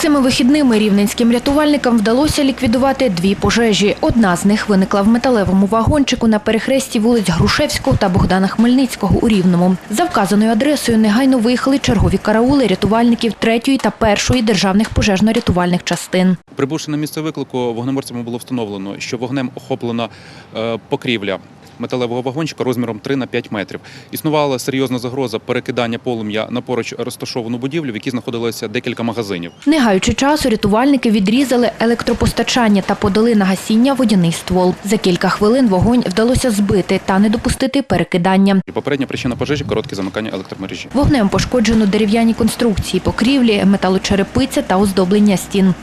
Цими вихідними рівненським рятувальникам вдалося ліквідувати дві пожежі. Одна з них виникла в металевому вагончику на перехресті вулиць Грушевського та Богдана Хмельницького у Рівному. За вказаною адресою негайно виїхали чергові караули рятувальників третьої та першої державних пожежно-рятувальних частин. Прибувши на місце виклику, вогнеборцями було встановлено, що вогнем охоплена е, покрівля металевого вагончика розміром 3 на 5 метрів. Існувала серйозна загроза перекидання полум'я на поруч розташовану будівлю, в якій знаходилося декілька магазинів. Не гаючи часу, рятувальники відрізали електропостачання та подали на гасіння водяний ствол. За кілька хвилин вогонь вдалося збити та не допустити перекидання. Попередня причина пожежі коротке замикання електромережі. Вогнем пошкоджено дерев'яні конструкції, покрівлі, металочерепиця та оздоблення стін.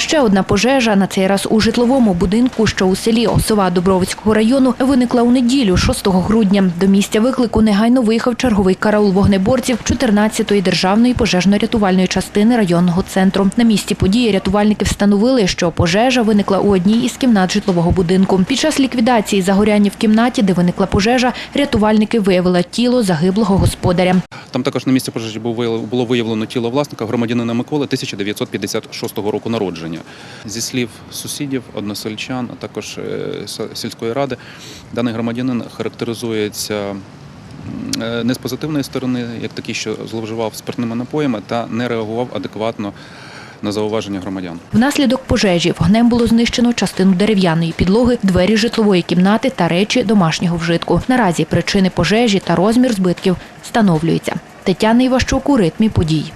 Ще одна пожежа, на цей раз у житловому будинку, що у селі Осова Дубровицького району, виникла у неділю, 6 грудня. До місця виклику негайно виїхав черговий караул вогнеборців 14-ї державної пожежно-рятувальної частини районного центру. На місці події рятувальники встановили, що пожежа виникла у одній із кімнат житлового будинку. Під час ліквідації загоряння в кімнаті, де виникла пожежа, рятувальники виявили тіло загиблого господаря. Там також на місці пожежі було виявлено тіло власника громадянина Миколи 1956 року народження. Зі слів сусідів, односельчан, а також е, сільської ради, даний громадянин характеризується е, не з позитивної сторони, як такий, що зловживав спиртними напоями та не реагував адекватно на зауваження громадян. Внаслідок пожежі вогнем було знищено частину дерев'яної підлоги, двері житлової кімнати та речі домашнього вжитку. Наразі причини пожежі та розмір збитків встановлюються. Тетяна Іващук у ритмі подій.